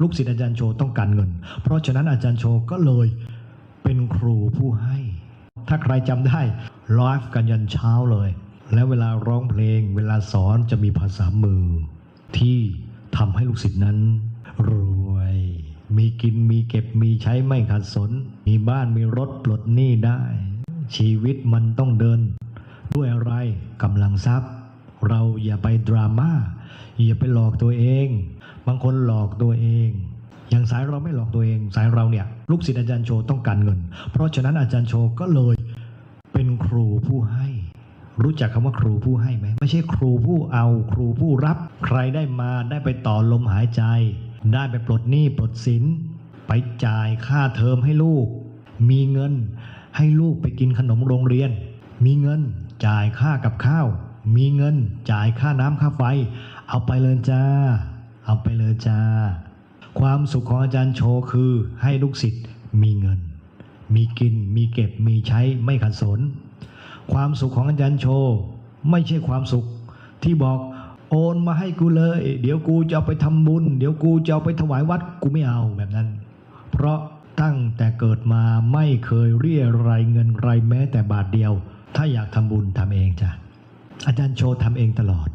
ลูกศิษย์อาจารย์โชต้องการเงิน เพราะฉะนั้นอาจารย์โชก็เลยเป็นครูผู้ให้ ถ้าใครจำได้ไลฟ์กันยันเช้าเลย แล้วเวลาร้องเพลง เวลาสอนจะมีภาษามือ ที่ทำให้ลูกศิษย์นั้น รวย มีกินมีเก็บมีใช้ไม่ขาดสน มีบ้านมีรถปลดหนี้ได้ ชีวิตมันต้องเดิน ด้วยอะไรกำลังทรัพย์ เราอย่าไปดราม่าอย่าไปหลอกตัวเอง บางคนหลอกตัวเอง อย่างสายเราไม่หลอกตัวเอง สายเราเนี่ยลูกศิษย์อาจารย์โชต้องการเงิน เพราะฉะนั้นอาจารย์โชก็เลยเป็นครูผู้ให้ รู้จักคำว่าครูผู้ให้ไหมไม่ใช่ครูผู้เอาครูผู้รับ ใครได้มาได้ไปต่อลมหายใจ ได้ไปปลดหนี้ปลดสินไปจ่ายค่าเทอมให้ลูก มีเงินให้ลูกไปกินขนมโรงเรียน มีเงินจ่ายค่ากับข้าว มีเงินจ่ายค่าน้ำค่าไฟ เอาไปเลยจ้า เอาไปเลยจ้า ความสุขของอาจารย์โชคือให้ลูกศิษย์มีเงิน มีกิน มีเก็บ มีใช้ไม่ขัดสน ความสุขของอาจารย์โช ไม่ใช่ความสุขที่บอกโอนมาให้กูเลย เดี๋ยวกูจะเอาไปทำบุญ เดี๋ยวกูจะเอาไปถวายวัดกูไม่เอาแบบนั้น เพราะตั้งแต่เกิดมาไม่เคยเรียรายเงินไรแม้แต่บาทเดียว ถ้าอยากทำบุญทำเองจ้ะอาจารย์โชทำเองตลอด